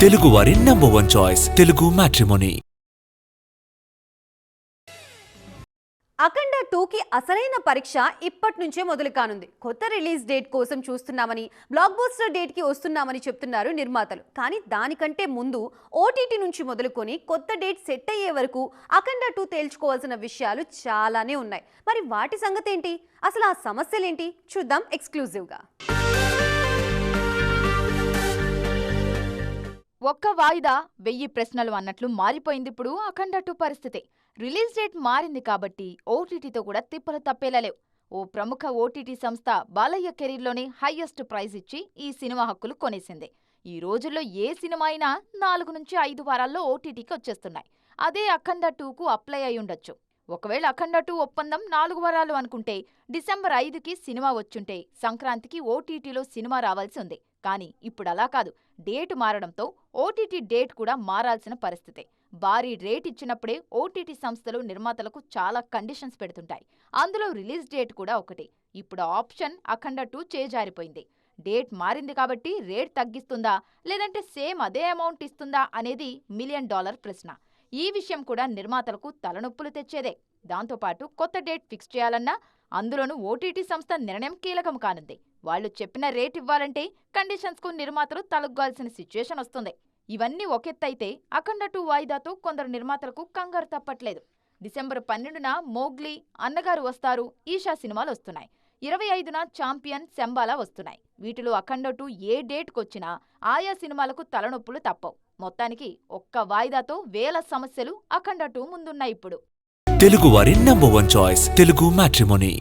తెలుగువారి number one choice Telugu matrimony Akhanda టూకి అసలైన పరీక్ష ఇప్పటి నుంచే మొదలు కానుంది కొత్త రిలీజ్ డేట్ కోసం చూస్తున్నామని బ్లాక్ బస్టర్ డేట్కి వస్తున్నామని చెప్తున్నారు నిర్మాతలు. కానీ దానికంటే ముందు ఓటీటీ నుంచి మొదలుకొని కొత్త డేట్ సెట్ అయ్యే వరకు అఖండ టూ తేల్చుకోవాల్సిన విషయాలు చాలానే ఉన్నాయి. మరి వాటి సంగతి ఏంటి అసలు ఆ సమస్యలేంటి? చూద్దాం ఎక్స్క్లూజివ్గా ఒక్క వాయిదా వెయ్యి ప్రశ్నలు అన్నట్లు మారిపోయింది ఇప్పుడు అఖండ టూ పరిస్థితి. రిలీజ్ డేట్ మారింది కాబట్టి ఓటీటీతో కూడా తిప్పలు తప్పేలా లేవు. ఓ ప్రముఖ ఓటీటీ సంస్థ బాలయ్య కెరీర్లోనే హైయెస్ట్ ప్రైజ్ ఇచ్చి ఈ సినిమా హక్కులు కొనేసింది. ఈ రోజుల్లో ఏ సినిమా అయినా నాలుగు నుంచి ఐదు వారాల్లో ఓటీటీకి వచ్చేస్తున్నాయి. అదే అఖండ టూకు అప్లై అయి ఉండొచ్చు. ఒకవేళ అఖండ టూ ఒప్పందం నాలుగు వారాలు అనుకుంటే డిసెంబర్ ఐదుకి సినిమా వచ్చుంటే సంక్రాంతికి ఓటీటీలో సినిమా రావాల్సి ఉంది. కానీ ఇప్పుడు అలా కాదు. డేట్ మారడంతో ఓటీటీ డేట్ కూడా మారాల్సిన పరిస్థితే. భారీ రేట్ ఇచ్చినప్పుడే ఓటీటీ సంస్థలు నిర్మాతలకు చాలా కండిషన్స్ పెడుతుంటాయి. అందులో రిలీజ్ డేట్ కూడా ఒకటి. ఇప్పుడు ఆప్షన్ అఖండ టూ చేజారిపోయింది. డేట్ మారింది కాబట్టి రేట్ తగ్గిస్తుందా? లేదంటే సేమ్ అదే అమౌంట్ ఇస్తుందా అనేది మిలియన్ డాలర్ ప్రశ్న. ఈ విషయం కూడా నిర్మాతలకు తలనొప్పులు తెచ్చేదే. దాంతోపాటు కొత్త డేట్ ఫిక్స్ చేయాలన్నా అందులోనూ ఓటీటీ సంస్థ నిర్ణయం కీలకం కానుంది. వాళ్ళు చెప్పిన రేట్ ఇవ్వాలంటే కండిషన్స్కు నిర్మాతలు తలొగ్గాల్సిన సిచ్యుయేషన్ వస్తుంది. ఇవన్నీ ఒకెత్తైతే అఖండ టూ వాయిదాతో కొందరు నిర్మాతలకు కంగారు తప్పట్లేదు. డిసెంబర్ పన్నెండున మోగ్లీ అన్నగారు వస్తారు ఈషా సినిమాలు వస్తున్నాయి. ఇరవై ఐదున ఛాంపియన్ శంబాలా వస్తున్నాయి. వీటిలో అఖండ టూ ఏ డేట్కొచ్చినా ఆయా సినిమాలకు తలనొప్పులు తప్పవు. మొత్తానికి ఒక్క వాయిదాతో వేల సమస్యలు అఖండ టూ ముందున్నాయి ఇప్పుడు. తెలుగువారి number one choice Telugu matrimony.